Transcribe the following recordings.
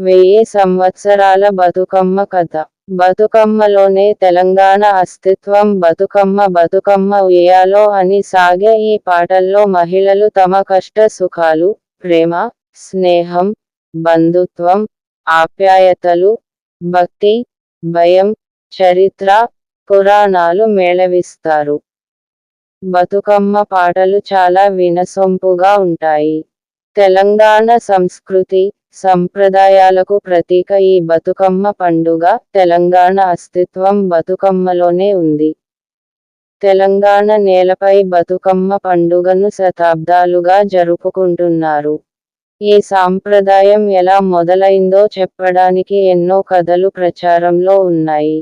వెయ్యి సంవత్సరాల బతుకమ్మ కథ. బతుకమ్మలోనే తెలంగాణ అస్తిత్వం బతుకమ్మ బతుకమ్మ ఉయ్యాలో అని సాగే ఈ పాటల్లో మహిళలు తమ కష్ట సుఖాలు ప్రేమ స్నేహం బంధుత్వం ఆప్యాయతలు భక్తి భయం చరిత్ర పురాణాలు మేళవిస్తారు. బతుకమ్మ పాటలు చాలా వినసొంపుగా ఉంటాయి. తెలంగాణ సంస్కృతి సంప్రదాయాలకు ప్రతీక ఈ బతుకమ్మ పండుగ తెలంగాణ అస్తిత్వం బతుకమ్మలోనే ఉంది. తెలంగాణ నేలపై బతుకమ్మ పండుగను శతాబ్దాలుగా జరుపుకుంటున్నారు. ఈ సాంప్రదాయం ఎలా మొదలైందో చెప్పడానికి ఎన్నో కథలు ప్రచారంలో ఉన్నాయి.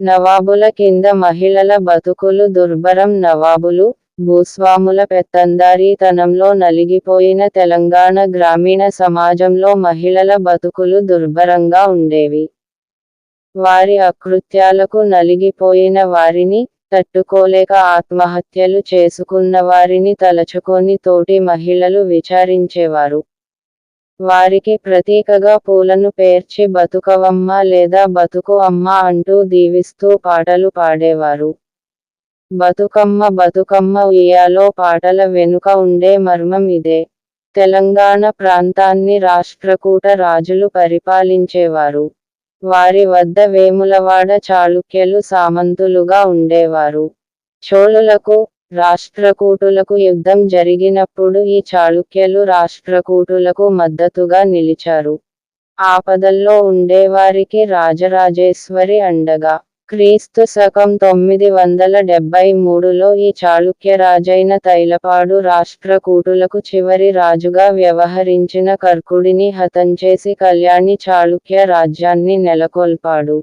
నవాబుల కింద మహిళల బతుకులు దుర్భరం నవాబులు భూస్వాముల పెత్తందారీతనంలో నలిగిపోయిన తెలంగాణ గ్రామీణ సమాజంలో మహిళల బతుకులు దుర్భరంగా ఉండేవి. వారి అకృత్యాలకు నలిగిపోయిన వారిని తట్టుకోలేక ఆత్మహత్యలు చేసుకున్న వారిని తలచుకొని తోటి మహిళలు విచారించేవారు. వారికి ప్రతీకగా పూలను పేర్చి బతుకవమ్మ లేదా బతుకు అమ్మ అంటూ దీవిస్తూ పాటలు పాడేవారు. బతుకమ్మ బతుకమ్మ ఉయ్యాలో పాటల వెనుక ఉండే మర్మం ఇదే. తెలంగాణ ప్రాంతాన్ని రాష్ట్రకూట రాజులు పరిపాలించేవారు. వారి వద్ద వేములవాడ చాళుక్యులు సామంతులుగా ఉండేవారు. చోళులకు రాష్ట్రకూటులకు యుద్ధం జరిగినప్పుడు ఈ చాళుక్యులు రాష్ట్రకూటులకు మద్దతుగా నిలిచారు. ఆపదల్లో ఉండేవారికి రాజరాజేశ్వరి అండగా క్రీస్తు శకం తొమ్మిది వందల డెబ్బై మూడులో ఈ చాళుక్య రాజైన తైలపాడు రాష్ట్రకూటులకు చివరి రాజుగా వ్యవహరించిన కర్కుడిని హతం చేసి కళ్యాణి చాళుక్య రాజ్యాన్ని నెలకొల్పాడు.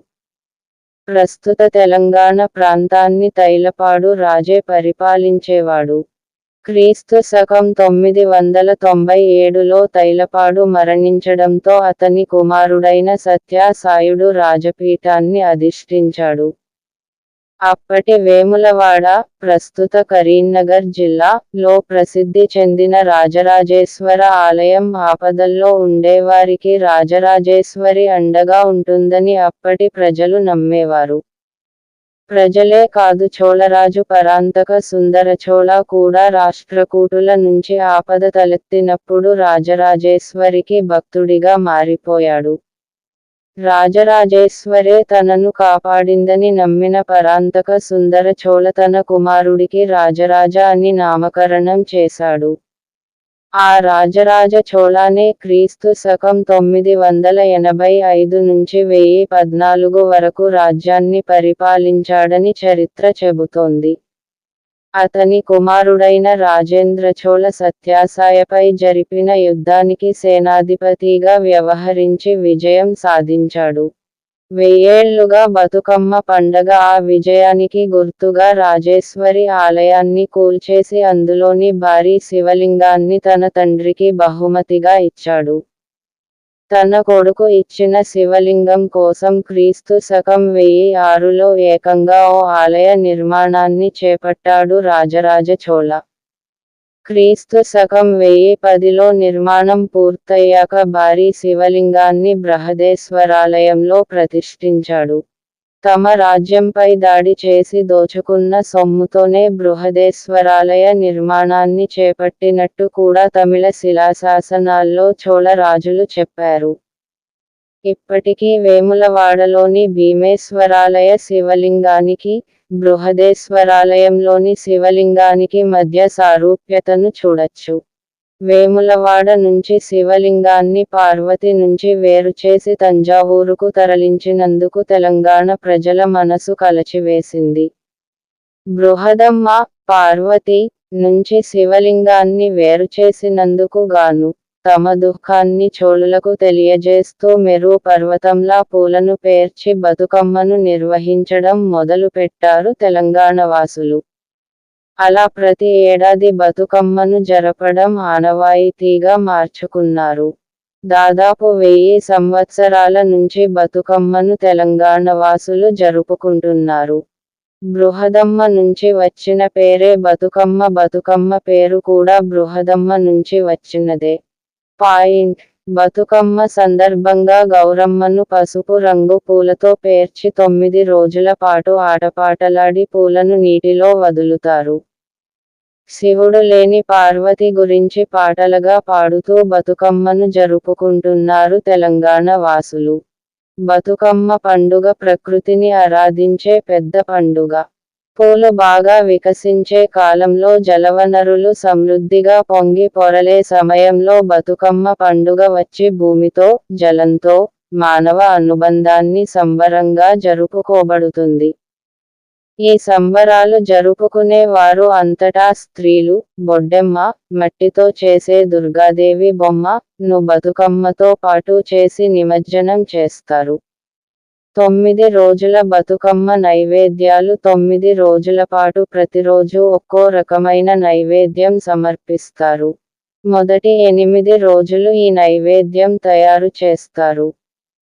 ప్రస్తుత తెలంగాణ ప్రాంతాన్ని తైలపాడు రాజే పరిపాలించేవాడు. క్రీస్తు శకం తొమ్మిది వందల తొంభై ఏడులో తైలపాడు మరణించడంతో అతని కుమారుడైన సత్యాసాయుడు రాజపీఠాన్ని అధిష్ఠించాడు. అప్పటి వేములవాడ ప్రస్తుత కరీంనగర్ జిల్లా లో ప్రసిద్ధి చెందిన రాజరాజేశ్వర ఆలయం ఆపదల్లో ఉండేవారికి రాజరాజేశ్వరి అండగా ఉంటుందని అప్పటి ప్రజలు నమ్మేవారు. ప్రజలే కాదు చోళరాజు పరాంతక సుందర చోళ కూడా రాష్ట్రకూటుల నుంచి ఆపద తలెత్తినప్పుడు రాజరాజేశ్వరికి భక్తుడిగా మారిపోయాడు. రాజరాజేశ్వరే తనను కాపాడిందని నమ్మిన పరాంతక సుందర చోళ తన కుమారుడికి రాజరాజ అని నామకరణం చేశాడు. ఆ రాజరాజ చోళానే క్రీస్తు శకం తొమ్మిది వందల ఎనభై ఐదు నుంచి వెయ్యి పద్నాలుగు వరకు రాజ్యాన్ని పరిపాలించాడని చరిత్ర చెబుతోంది. అతని కుమారుడైన రాజేంద్ర చోళ సత్యాసాయపై జరిపిన యుద్ధానికి సేనాధిపతిగా వ్యవహరించి విజయం సాధించాడు. వెయ్యేళ్ళుగా బతుకమ్మ పండగ ఆ విజయానికి గుర్తుగా రాజేశ్వరి ఆలయాన్ని కూల్చేసి అందులోని భారీ శివలింగాన్ని తన తండ్రికి బహుమతిగా ఇచ్చాడు. తన కొడుకు ఇచ్చిన శివలింగం కోసం క్రీస్తు శకం వెయ్యి ఆరులో ఏకంగా ఓ ఆలయ నిర్మాణాన్ని చేపట్టాడు రాజరాజ చోళ. క్రీస్తు శకం వెయ్యి పదిలో నిర్మాణం పూర్తయ్యాక భారీ శివలింగాన్ని బృహదేశ్వరాలయంలో ప్రతిష్ఠించాడు. తమ రాజ్యంపై దాడి చేసి దోచుకున్న సొమ్ముతోనే బృహదేశ్వరాలయ నిర్మాణాన్ని చేపట్టినట్టు కూడా తమిళ శిలాశాసనాల్లో చోళ రాజులు చెప్పారు. ఇప్పటికీ వేములవాడలోని భీమేశ్వరాలయ శివలింగానికి బృహదేశ్వరాలయంలోని శివలింగానికి మధ్య సారూప్యతను చూడొచ్చు. వేములవాడ నుంచి శివలింగాన్ని పార్వతి నుంచి వేరుచేసి తంజావూరుకు తరలించినందుకు తెలంగాణ ప్రజల మనసు కలచివేసింది. బృహదమ్మ పార్వతి నుంచి శివలింగాన్ని వేరుచేసినందుకు గాను తమ దుఃఖాన్ని చోళులకు తెలియజేస్తూ మెరు పర్వతంలా పూలను పేర్చి బతుకమ్మను నిర్వహించడం మొదలుపెట్టారు తెలంగాణ వాసులు. అలా ప్రతి ఏడాది బతుకమ్మను జరపడం ఆనవాయితీగా మార్చుకున్నారు. దాదాపు వెయ్యి సంవత్సరాల నుంచి బతుకమ్మను తెలంగాణ వాసులు జరుపుకుంటున్నారు. బృహదమ్మ నుంచి వచ్చిన పేరే బతుకమ్మ బతుకమ్మ పేరు కూడా బృహదమ్మ నుంచి వచ్చినదే. పాయింట్ బతుకమ్మ సందర్భంగా గౌరమ్మను పసుపు రంగు పూలతో పేర్చి తొమ్మిది రోజుల పాటు ఆటపాటలాడి పూలను నీటిలో వదులుతారు. శివుడు లేని పార్వతి గురించి పాటలుగా పాడుతూ బతుకమ్మను జరుపుకుంటున్నారు తెలంగాణ వాసులు. బతుకమ్మ పండుగ ప్రకృతిని ఆరాధించే పెద్ద పండుగ. పూలు బాగా వికసించే కాలంలో జలవనరులు సమృద్ధిగా పొంగి పొరలే సమయంలో బతుకమ్మ పండుగ వచ్చి భూమితో జలంతో మానవ అనుబంధాన్ని సంబరంగా జరుపుకోబడుతుంది. ఈ సంబరాలు జరుపుకునే వారు అంతటా స్త్రీలు బొడ్డెమ్మ మట్టితో చేసే దుర్గాదేవి బొమ్మ ను బతుకమ్మతో పాటు చేసి నిమజ్జనం చేస్తారు. తొమ్మిది రోజుల బతుకమ్మ నైవేద్యాలు తొమ్మిది రోజుల పాటు ప్రతిరోజు ఒక్కో రకమైన నైవేద్యం సమర్పిస్తారు. మొదటి ఎనిమిది రోజులు ఈ నైవేద్యం తయారు చేస్తారు.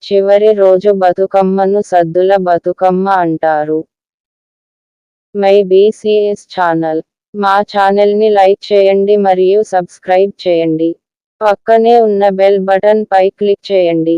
చివరి రోజు బతుకమ్మను సద్దుల బతుకమ్మ అంటారు. My BCS channel. మా ఛానల్ని లైక్ చేయండి మరియు సబ్స్క్రైబ్ చేయండి. పక్కనే ఉన్న బెల్ బటన్ పై క్లిక్ చేయండి.